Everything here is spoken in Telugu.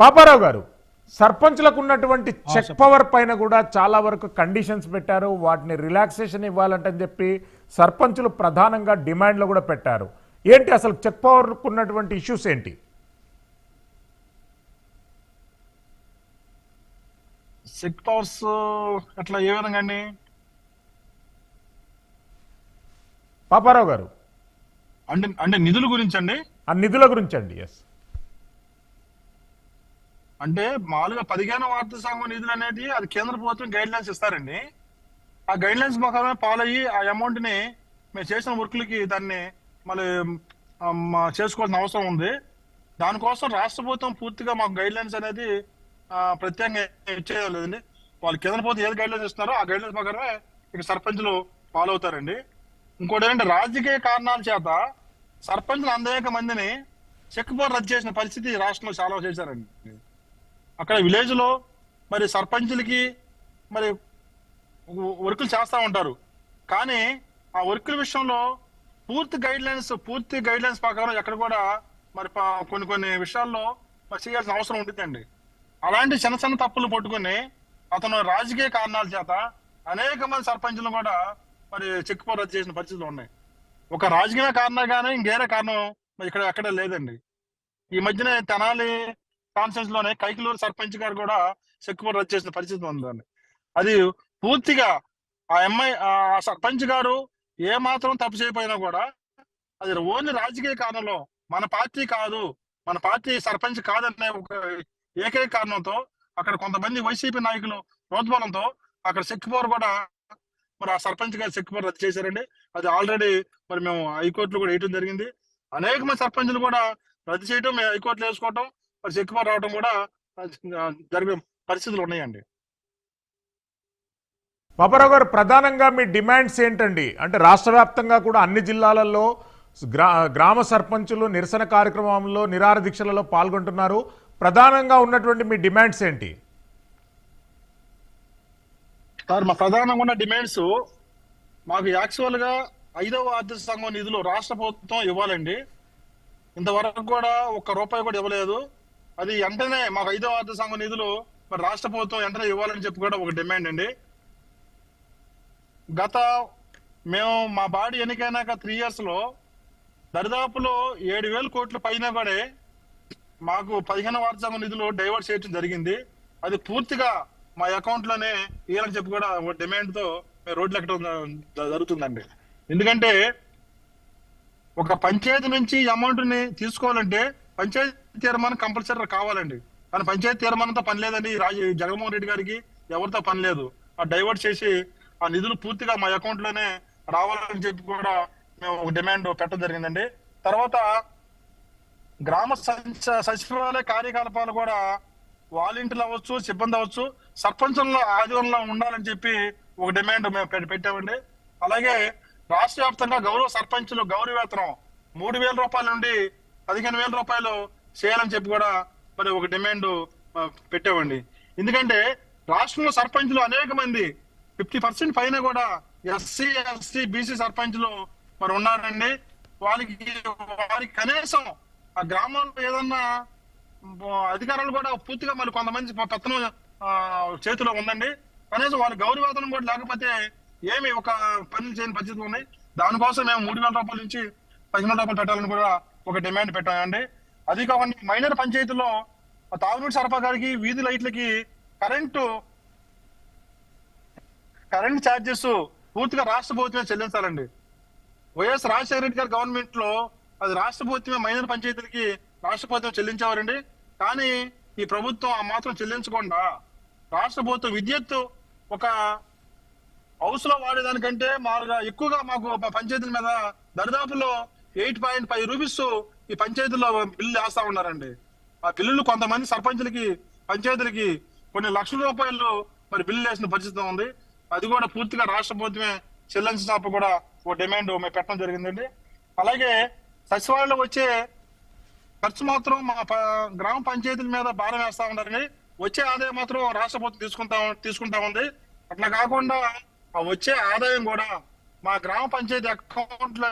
పాపారావు గారు సర్పంచ్లకు ఉన్నటువంటి చెక్ పవర్ పైన కూడా చాలా వరకు కండిషన్స్ పెట్టారు. వాటిని రిలాక్సేషన్ ఇవ్వాలంటని చెప్పి సర్పంచులు ప్రధానంగా డిమాండ్లు కూడా పెట్టారు. ఏంటి అసలు చెక్ పవర్కు ఉన్నటువంటి ఇష్యూస్ ఏంటి? సెక్ పవర్స్ అట్లా ఏ విధంగా అండి? పాపారావు గారు అంటే అంటే నిధుల గురించి అండి? ఆ నిధుల గురించి అండి ఎస్ అంటే మామూలుగా పదిహేను వార్తా సంఘం నిధులు అనేది అది కేంద్ర ప్రభుత్వం గైడ్ లైన్స్ ఇస్తారండి. ఆ గైడ్ లైన్స్ ప్రకారమే ఫాలో అయ్యి ఆ అమౌంట్ని మేము చేసిన వర్క్లకి దాన్ని మళ్ళీ మా చేసుకోవాల్సిన అవసరం ఉంది. దానికోసం రాష్ట్ర ప్రభుత్వం పూర్తిగా మాకు గైడ్ లైన్స్ అనేది ప్రత్యేకంగా ఇచ్చేది లేదండి. వాళ్ళు కేంద్ర ప్రభుత్వం ఏది గైడ్ లైన్స్ ఇస్తున్నారో ఆ గైడ్ లైన్స్ ప్రకారమే ఇక సర్పంచులు ఫాలో అవుతారండి. ఇంకోటి ఏంటంటే రాజకీయ కారణాల చేత సర్పంచులు అనేక మందిని చెక్ బోర్డు రద్దు చేసిన పరిస్థితి రాష్ట్రంలో చాలా చేశారండి. అక్కడ విలేజ్లో మరి సర్పంచులకి మరి వర్కులు చేస్తూ ఉంటారు. కానీ ఆ వర్కుల విషయంలో పూర్తి గైడ్ లైన్స్ పూర్తి గైడ్ లైన్స్ ప్రకారం ఎక్కడ కూడా మరి కొన్ని కొన్ని విషయాల్లో మరి చేయాల్సిన అవసరం ఉంటుందండి అలాంటి చిన్న చిన్న తప్పులు పట్టుకుని అతను రాజకీయ కారణాల చేత అనేక మంది సర్పంచులు కూడా మరి చెక్ రద్దు చేసిన పరిస్థితులు ఉన్నాయి. ఒక రాజకీయ కారణం కానీ ఇంకేరే కారణం మరి ఇక్కడ ఎక్కడ లేదండి. ఈ మధ్యనే తెనాలి కాన్ఫరెన్స్లోనే కైకిలూరు సర్పంచ్ గారు కూడా చెక్ వచ్చేసిన రద్దు చేసిన పరిస్థితి ఉందండి అది పూర్తిగా ఆ అమ్మాయి ఆ సర్పంచ్ గారు ఏ మాత్రం తప్పు చేయపోయినా కూడా అది ఓన్లీ రాజకీయ కారణంలో మన పార్టీ కాదు మన పార్టీ సర్పంచ్ కాదనే ఒక ఏకైక కారణంతో అక్కడ కొంతమంది వైసీపీ నాయకులు ప్రోద్బలంతో అక్కడ సెక్కుపోరు కూడా మరి ఆ సర్పంచ్ గారు చెక్ రద్దు చేశారండి. అది ఆల్రెడీ మరి మేము హైకోర్టులో కూడా వేయటం జరిగింది. అనేక మంది సర్పంచులు కూడా రద్దు చేయటం మేము హైకోర్టులో వేసుకోవటం మరి చెక్ రావడం కూడా జరిగే పరిస్థితులు ఉన్నాయండి. పాపారావు గారు ప్రధానంగా మీ డిమాండ్స్ ఏంటండి? అంటే రాష్ట్ర వ్యాప్తంగా కూడా అన్ని జిల్లాలలో గ్రా గ్రామ సర్పంచులు నిరసన కార్యక్రమంలో నిరాహార దీక్షలలో పాల్గొంటున్నారు. ప్రధానంగా ఉన్నటువంటి మీ డిమాండ్స్ ఏంటి? సార్ మా ప్రధానంగా ఉన్న డిమాండ్స్ మాకు యాక్చువల్గా ఐదవ ఆర్థిక సంఘం నిధులు రాష్ట్ర ప్రభుత్వం ఇవ్వాలండి. ఇంతవరకు కూడా ఒక్క రూపాయి కూడా ఇవ్వలేదు. అది వెంటనే మాకు ఐదో ఆర్థిక సంఘం నిధులు మరి రాష్ట్ర ప్రభుత్వం వెంటనే ఇవ్వాలని చెప్పి కూడా ఒక డిమాండ్ అండి. గత మేము మా బాడీ ఎన్నికైనాక త్రీ ఇయర్స్లో దరిదాపులో ఏడు వేల కోట్ల పైన కూడా మాకు పదిహేను వార్త సంఘం నిధులు డైవర్ట్ చేయడం జరిగింది. అది పూర్తిగా మా అకౌంట్లోనే ఇవ్వాలని చెప్పి కూడా ఒక డిమాండ్తో మేము రోడ్లు ఎక్కడం జరుగుతుందండి. ఎందుకంటే ఒక పంచాయతీ నుంచి అమౌంట్ని తీసుకోవాలంటే పంచాయతీ తీర్మానం కంపల్సరీ కావాలండి. కానీ పంచాయతీ తీర్మానంతో పని లేదండి. రాజు జగన్మోహన్ రెడ్డి గారికి ఎవరితో పని లేదు. ఆ డైవర్ట్ చేసి ఆ నిధులు పూర్తిగా మా అకౌంట్లోనే రావాలని చెప్పి కూడా మేము ఒక డిమాండ్ పెట్టడం జరిగిందండి. తర్వాత గ్రామ సంచ- సచివాలయ కార్యకలాపాలు కూడా వాలంటీర్లు అవ్వచ్చు సిబ్బంది అవ్వచ్చు సర్పంచుల ఆధ్వర్యంలో ఉండాలని చెప్పి ఒక డిమాండ్ మేము పెట్టామండి. అలాగే రాష్ట్ర వ్యాప్తంగా గౌరవ సర్పంచులు గౌరవ వేతనం మూడు వేల రూపాయల నుండి పదిహేను వేల రూపాయలు చేయాలని చెప్పి కూడా మరి ఒక డిమాండ్ పెట్టేవండి పెట్టామండి. ఎందుకంటే రాష్ట్రంలో సర్పంచ్లు అనేక మంది ఫిఫ్టీ పర్సెంట్ పైన కూడా ఎస్సీ ఎస్టీ బీసీ సర్పంచ్లు మరి ఉన్నారండి. వాళ్ళకి వారికి కనీసం ఆ గ్రామంలో ఏదన్నా అధికారులు కూడా పూర్తిగా మరి కొంతమంది పెత్తనం చేతిలో ఉందండి. కనీసం వాళ్ళ గౌరవవేతనం కూడా లేకపోతే ఏమి ఒక పనులు చేయని పరిస్థితులు ఉన్నాయి. దానికోసం మేము మూడు వేల రూపాయల నుంచి పదిహేను రూపాయలు పెట్టాలని కూడా ఒక డిమాండ్ పెట్టామండి అది కాకుండా మైనర్ పంచాయతీలో తాగునీటి సరఫరా గారికి వీధి లైట్లకి కరెంటు కరెంట్ ఛార్జెస్ పూర్తిగా రాష్ట్ర ప్రభుత్వమే చెల్లించాలండి. వైఎస్ రాజశేఖర రెడ్డి గారి గవర్నమెంట్లో అది రాష్ట్ర ప్రభుత్వమే మైనర్ పంచాయతీలకి రాష్ట్ర ప్రభుత్వం చెల్లించేవారండి. కానీ ఈ ప్రభుత్వం ఆ మాత్రం చెల్లించకుండా రాష్ట్ర ప్రభుత్వం విద్యుత్ ఒక హౌస్లో వాడేదానికంటే మారుగా ఎక్కువగా మాకు పంచాయతీల మీద దరిదాపులో ఎయిట్ పాయింట్ ఫైవ్ రూపీస్ ఈ పంచాయతీలో బిల్లు వేస్తా ఉన్నారండి. ఆ బిల్లులు కొంతమంది సర్పంచులకి పంచాయతీలకి కొన్ని లక్షల రూపాయలు మరి బిల్లు వేసిన పరిస్థితి ఉంది. అది కూడా పూర్తిగా రాష్ట్ర ప్రభుత్వమే చెల్లించినప్పుడు కూడా ఓ డిమాండ్ మేము పెట్టడం జరిగిందండి. అలాగే సచివాలయంలో వచ్చే ఖర్చు మాత్రం మా ప- గ్రామ పంచాయతీల మీద భారం వేస్తా ఉన్నారని వచ్చే ఆదాయం మాత్రం రాష్ట్ర ప్రభుత్వం తీసుకుంటా తీసుకుంటా ఉంది. అట్లా కాకుండా ఆ వచ్చే ఆదాయం కూడా మా గ్రామ పంచాయతీ అకౌంట్లో